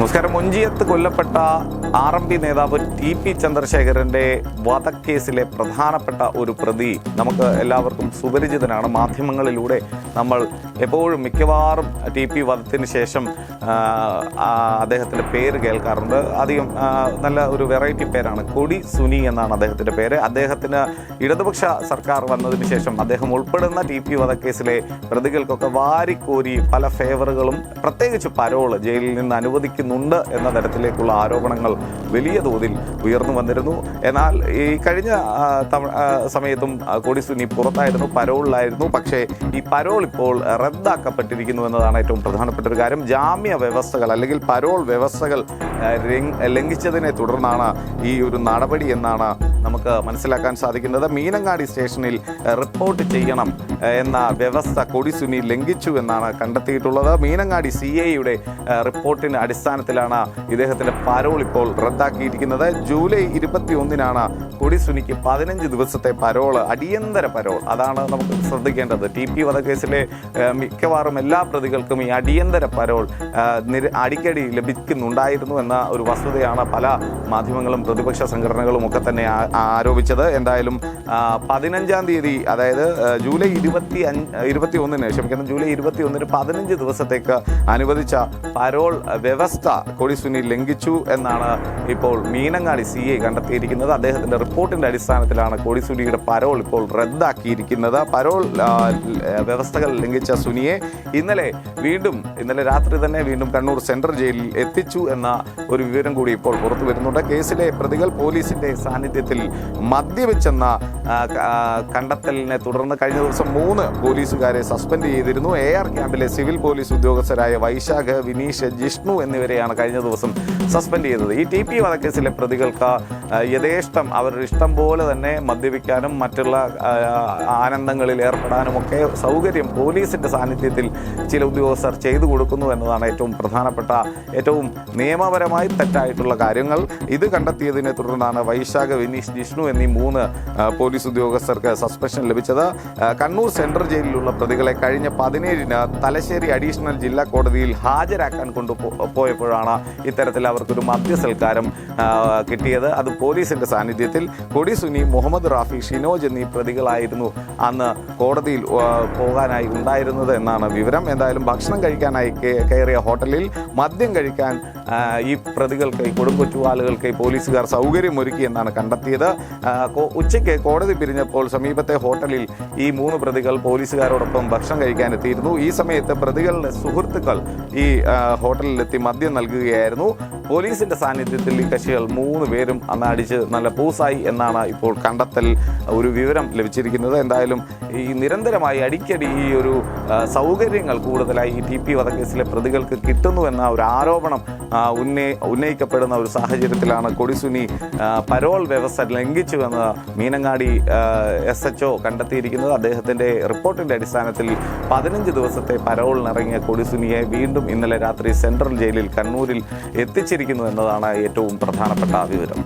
നമസ്കാരം. മുഞ്ചിയത്ത് കൊല്ലപ്പെട്ട ആർ എം പി നേതാവ് ടി പി ചന്ദ്രശേഖരന്റെ വധക്കേസിലെ പ്രധാനപ്പെട്ട ഒരു പ്രതി നമുക്ക് എല്ലാവർക്കും സുപരിചിതനാണ്. മാധ്യമങ്ങളിലൂടെ നമ്മൾ എപ്പോഴും മിക്കവാറും ടി പി വധത്തിന് ശേഷം അദ്ദേഹത്തിന്റെ പേര് കേൾക്കാറുണ്ട്. അധികം നല്ല ഒരു വെറൈറ്റി പേരാണ്. കൊടി സുനി എന്നാണ് അദ്ദേഹത്തിന്റെ പേര്. അദ്ദേഹത്തിന് ഇടതുപക്ഷ സർക്കാർ വന്നതിന് ശേഷം അദ്ദേഹം ഉൾപ്പെടുന്ന ടി പി വധക്കേസിലെ പ്രതികൾക്കൊക്കെ വാരിക്കോരി പല ഫേവറുകളും പ്രത്യേകിച്ച് പരോൾ ജയിലിൽ നിന്ന് അനുവദിക്കുന്നുണ്ട് എന്ന തരത്തിലേക്കുള്ള ആരോപണങ്ങൾ വലിയ തോതിൽ ഉയർന്നു വന്നിരുന്നു. എന്നാൽ ഈ കഴിഞ്ഞ സമയത്തും കോടി സുനി പുറത്തായിരുന്നു പരോളിലായിരുന്നു. പക്ഷേ ഈ പരോൾ ഇപ്പോൾ റദ്ദാക്കപ്പെട്ടിരിക്കുന്നു എന്നതാണ് ഏറ്റവും പ്രധാനപ്പെട്ട ഒരു കാര്യം. ജാമ്യ വ്യവസ്ഥകൾ അല്ലെങ്കിൽ പരോൾ വ്യവസ്ഥകൾ ലംഘിച്ചതിനെ തുടർന്നാണ് ഈ ഒരു നടപടി എന്നാണ് നമുക്ക് മനസ്സിലാക്കാൻ സാധിക്കുന്നത്. മീനങ്ങാടി സ്റ്റേഷനിൽ റിപ്പോർട്ട് ചെയ്യണം എന്ന വ്യവസ്ഥ കൊടി സുനി ലംഘിച്ചു എന്നാണ് കണ്ടെത്തിയിട്ടുള്ളത്. മീനങ്ങാടി സി എയുടെ റിപ്പോർട്ടിന് അടിസ്ഥാനത്തിലാണ് ഇദ്ദേഹത്തിന്റെ പരോൾ ഇപ്പോൾ റദ്ദാക്കിയിരിക്കുന്നത്. ജൂലൈ ഇരുപത്തി ഒന്നിനാണ് കൊടി സുനിക്ക് പതിനഞ്ച് ദിവസത്തെ പരോൾ അടിയന്തര പരോൾ. അതാണ് നമുക്ക് ശ്രദ്ധിക്കേണ്ടത്. ടി പി വധക്കേസിലെ മിക്കവാറും എല്ലാ പ്രതികൾക്കും ഈ അടിയന്തര പരോൾ അടിക്കടി ലഭിക്കുന്നുണ്ടായിരുന്നു എന്ന ഒരു വസ്തുതയാണ് പല മാധ്യമങ്ങളും പ്രതിപക്ഷ സംഘടനകളും ഒക്കെ തന്നെ ആരോപിച്ചത്. എന്തായാലും പതിനഞ്ചാം തീയതി അതായത് ജൂലൈ ഇരുപത്തി അഞ്ച് ഇരുപത്തി ഒന്നിന് ക്ഷമിക്കുന്ന ജൂലൈ ഇരുപത്തി ഒന്നിന് പതിനഞ്ച് ദിവസത്തേക്ക് അനുവദിച്ച പരോൾ വ്യവസ്ഥ കൊടി സുനി ലംഘിച്ചു എന്നാണ് ഇപ്പോൾ മീനങ്ങാടി സി ഐ കണ്ടെത്തിയിരിക്കുന്നത്. അദ്ദേഹത്തിന്റെ റിപ്പോർട്ടിന്റെ അടിസ്ഥാനത്തിലാണ് കൊടി സുനിയുടെ പരോൾ ഇപ്പോൾ റദ്ദാക്കിയിരിക്കുന്നത്. പരോൾ വ്യവസ്ഥകൾ ലംഘിച്ച സുനിയെ ഇന്നലെ വീണ്ടും ഇന്നലെ രാത്രി തന്നെ വീണ്ടും കണ്ണൂർ സെൻട്രൽ ജയിലിൽ എത്തിച്ചു എന്ന ഒരു വിവരം കൂടി ഇപ്പോൾ പുറത്തു വരുന്നുണ്ട് കേസിലെ പ്രതികൾ പോലീസിന്റെ സാന്നിധ്യത്തിൽ മദ്യവെച്ചെന്ന കണ്ടെത്തലിനെ തുടർന്ന് കഴിഞ്ഞ ദിവസം മൂന്ന് പോലീസുകാരെ സസ്പെൻഡ് ചെയ്തിരുന്നു. എ ആർ ക്യാമ്പിലെ സിവിൽ പോലീസ് ഉദ്യോഗസ്ഥരായ വൈശാഖ് വിനീഷ് ജിഷ്ണു എന്നിവരെയാണ് കഴിഞ്ഞ ദിവസം സസ്പെൻഡ് ചെയ്തത്. ഈ ടി പി വധക്കേസിലെ പ്രതികൾക്ക് യഥേഷ്ടം അവരുടെ ഇഷ്ടം പോലെ തന്നെ മദ്യപിക്കാനും മറ്റുള്ള ആനന്ദങ്ങളിൽ ഏർപ്പെടാനും ഒക്കെ സൗകര്യം പോലീസിന്റെ സാന്നിധ്യത്തിൽ ചില ഉദ്യോഗസ്ഥർ ചെയ്തു കൊടുക്കുന്നു എന്നതാണ് ഏറ്റവും പ്രധാനപ്പെട്ട ഏറ്റവും നിയമപരമായി തെറ്റായിട്ടുള്ള കാര്യങ്ങൾ. ഇത് കണ്ടെത്തിയതിനെ തുടർന്നാണ് വൈശാഖ വിനീഷ് ജിഷ്ണു എന്നീ മൂന്ന് പോലീസ് ഉദ്യോഗസ്ഥർക്ക് സസ്പെൻഷൻ ലഭിച്ചത്. കണ്ണൂർ സെൻട്രൽ ജയിലിലുള്ള പ്രതികളെ കഴിഞ്ഞ പതിനേഴിന് തലശ്ശേരി അഡീഷണൽ ജില്ലാ കോടതിയിൽ ഹാജരാക്കാൻ കൊണ്ടുപോയപ്പോഴാണ് ഇത്തരത്തിൽ അവർക്കൊരു മദ്യസൽക്കാരം കിട്ടിയത്. അത് പോലീസിന്റെ സാന്നിധ്യത്തിൽ കൊടി സുനി മുഹമ്മദ് റാഫി ഷിനോജ് എന്നീ പ്രതികളായിരുന്നു അന്ന് കോടതിയിൽ പോകാനായി ഉണ്ടായിരുന്നത് എന്നാണ് വിവരം. എന്തായാലും ഭക്ഷണം കഴിക്കാനായി കയറിയ ഹോട്ടലിൽ മദ്യം കഴിക്കാൻ ഈ പ്രതികൾക്ക് ഈ പോലീസുകാർ പോലീസുകാർ സൗകര്യമൊരുക്കി എന്നാണ് കണ്ടെത്തിയത്. ഉച്ചയ്ക്ക് കോടതി പിരിഞ്ഞപ്പോൾ സമീപത്തെ ഹോട്ടലിൽ ഈ മൂന്ന് പ്രതികൾ പോലീസുകാരോടൊപ്പം ഭക്ഷണം കഴിക്കാനെത്തിയിരുന്നു ഈ സമയത്ത് പ്രതികളുടെ സുഹൃത്തുക്കൾ ഈ ഹോട്ടലിലെത്തി മദ്യം നൽകുകയായിരുന്നു. പോലീസിന്റെ സാന്നിധ്യത്തിൽ ഈ കക്ഷികൾ മൂന്ന് പേരും അന്ന് അടിച്ച് നല്ല പൂസായി എന്നാണ് ഇപ്പോൾ കണ്ടെത്തൽ ഒരു വിവരം ലഭിച്ചിരിക്കുന്നത്. എന്തായാലും ഈ നിരന്തരമായി അടിക്കടി ഈ ഒരു സൗകര്യങ്ങൾ കൂടുതലായി ഈ ടി പി വധക്കേസിലെ പ്രതികൾക്ക് കിട്ടുന്നു എന്ന ഒരു ആരോപണം ഉന്നയി ഉന്നയിക്കപ്പെടുന്ന ഒരു സാഹചര്യത്തിലാണ് കൊടിസുനി പരോൾ വ്യവസ്ഥ ലംഘിച്ചു എന്ന് മീനങ്ങാടി എസ് എച്ച് ഒ കണ്ടെത്തിയിരിക്കുന്നത്. അദ്ദേഹത്തിന്റെ റിപ്പോർട്ടിന്റെ അടിസ്ഥാനത്തിൽ പതിനഞ്ച് ദിവസത്തെ പരോളിനിറങ്ങിയ കൊടിസുനിയെ വീണ്ടും ഇന്നലെ രാത്രി സെൻട്രൽ ജയിലിൽ കണ്ണൂരിൽ എത്തിച്ചിരിക്കുന്നു എന്നതാണ് ഏറ്റവും പ്രധാനപ്പെട്ട വിവരം.